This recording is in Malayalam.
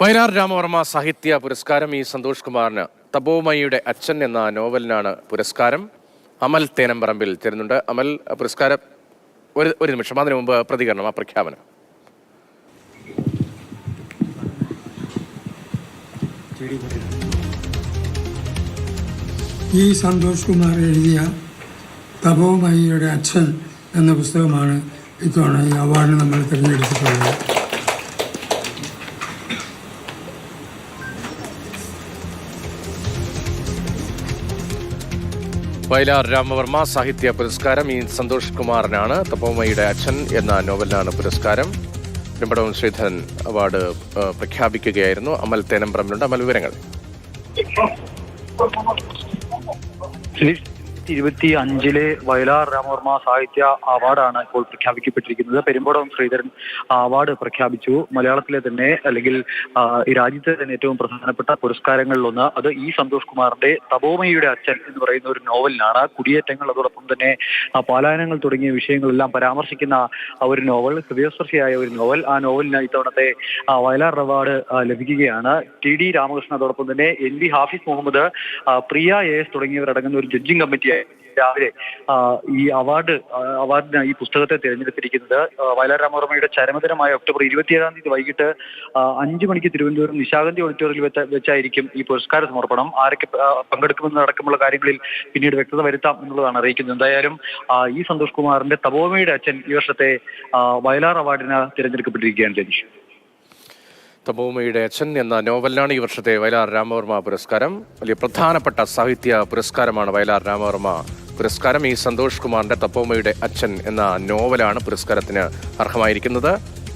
വയലാർ രാമവർമ്മ സാഹിത്യ പുരസ്കാരം ഈ സന്തോഷ് കുമാറിന് തപോമയിയുടെ അച്ഛൻ എന്ന നോവലിനാണ് പുരസ്കാരം. അമൽ തേനമ്പറമ്പിൽ ചേരുന്നുണ്ട്. അമൽ പുരസ്കാരം ഒരു ഒരു നിമിഷം. അതിനു മുമ്പ് പ്രതികരണം ആ പ്രഖ്യാപനം. ഈ സന്തോഷ് കുമാർ എഴുതിയ തപോമയിയുടെ അച്ഛൻ എന്ന പുസ്തകമാണ് ഇത്തവണ ഈ അവാർഡ് നമ്മൾ തിരഞ്ഞെടുത്തിട്ടുള്ളത്. വയലാർ രാമവർമ്മ സാഹിത്യ പുരസ്കാരം ഈ സന്തോഷ് കുമാറിനാണ്. തപോമയുടെ അച്ഛൻ എന്ന നോവലിനാണ് പുരസ്കാരം. പെരുമ്പടവും ശ്രീധരൻ അവാർഡ് പ്രഖ്യാപിക്കുകയായിരുന്നു. അമൽ തേനമ്പറമ്പിലുണ്ട് അമൽ വിവരങ്ങൾ. ഇരുപത്തി അഞ്ചിലെ വയലാർ രാമവർമ്മ സാഹിത്യ അവാർഡാണ് ഇപ്പോൾ പ്രഖ്യാപിക്കപ്പെട്ടിരിക്കുന്നത്. പെരുമ്പോടം ശ്രീധരൻ അവാർഡ് പ്രഖ്യാപിച്ചു. മലയാളത്തിലെ തന്നെ അല്ലെങ്കിൽ ഈ രാജ്യത്തെ തന്നെ ഏറ്റവും പ്രധാനപ്പെട്ട പുരസ്കാരങ്ങളിലൊന്ന് അത് ഈ സന്തോഷ് കുമാറിന്റെ തപോമയുടെ അച്ഛൻ എന്ന് പറയുന്ന ഒരു നോവലിനാണ്. കുടിയേറ്റങ്ങൾ അതോടൊപ്പം തന്നെ പാലായനങ്ങൾ തുടങ്ങിയ വിഷയങ്ങളെല്ലാം പരാമർശിക്കുന്ന ഒരു നോവൽ ഹൃദയസ്പർശിയായ ഒരു നോവൽ. ആ നോവലിന് ഇത്തവണത്തെ വയലാർ അവാർഡ് ലഭിക്കുകയാണ്. ടി ഡി രാമകൃഷ്ണൻ അതോടൊപ്പം തന്നെ N V Hafiz Muhammad Priya A S തുടങ്ങിയവരടങ്ങുന്ന ഒരു ജഡ്ജിംഗ് കമ്മിറ്റിയായി രാവിലെ ഈ അവാർഡ് അവാർഡിന് ഈ പുസ്തകത്തെ തിരഞ്ഞെടുത്തിരിക്കുന്നത് വയലാർ രാമവർമ്മയുടെ ചരമദിനമായ ഒക്ടോബർ ഇരുപത്തിയേഴാം തീയതി വൈകിട്ട് അഞ്ചു മണിക്ക് തിരുവനന്തപുരം നിശാഗന്ധി ഓഡിറ്റോറിയത്തിൽ വെച്ച വെച്ചായിരിക്കും ഈ പുരസ്കാര സമർപ്പണം. ആരൊക്കെ ആ, പങ്കെടുക്കുമെന്ന് അടക്കമുള്ള കാര്യങ്ങളിൽ പിന്നീട് വ്യക്തത വരുത്താം എന്നുള്ളതാണ് അറിയിക്കുന്നത്. എന്തായാലും ഈ സന്തോഷ് കുമാറിന്റെ തപോമയുടെ അച്ഛൻ ഈ വർഷത്തെ വയലാർ അവാർഡിന് തിരഞ്ഞെടുക്കപ്പെട്ടിരിക്കുകയാണ് ജനീഷ് തപോമയുടെ അച്ഛൻ എന്ന നോവലിനാണ് ഈ വർഷത്തെ വയലാർ രാമവർമ്മ പുരസ്കാരം. വലിയ പ്രധാനപ്പെട്ട സാഹിത്യ പുരസ്കാരമാണ് വയലാർ രാമവർമ്മ പുരസ്കാരം ഈ സന്തോഷ് കുമാറിന്റെ തപ്പോമയുടെ അച്ഛൻ എന്ന നോവലാണ് പുരസ്കാരത്തിന് അർഹമായിരിക്കുന്നത്.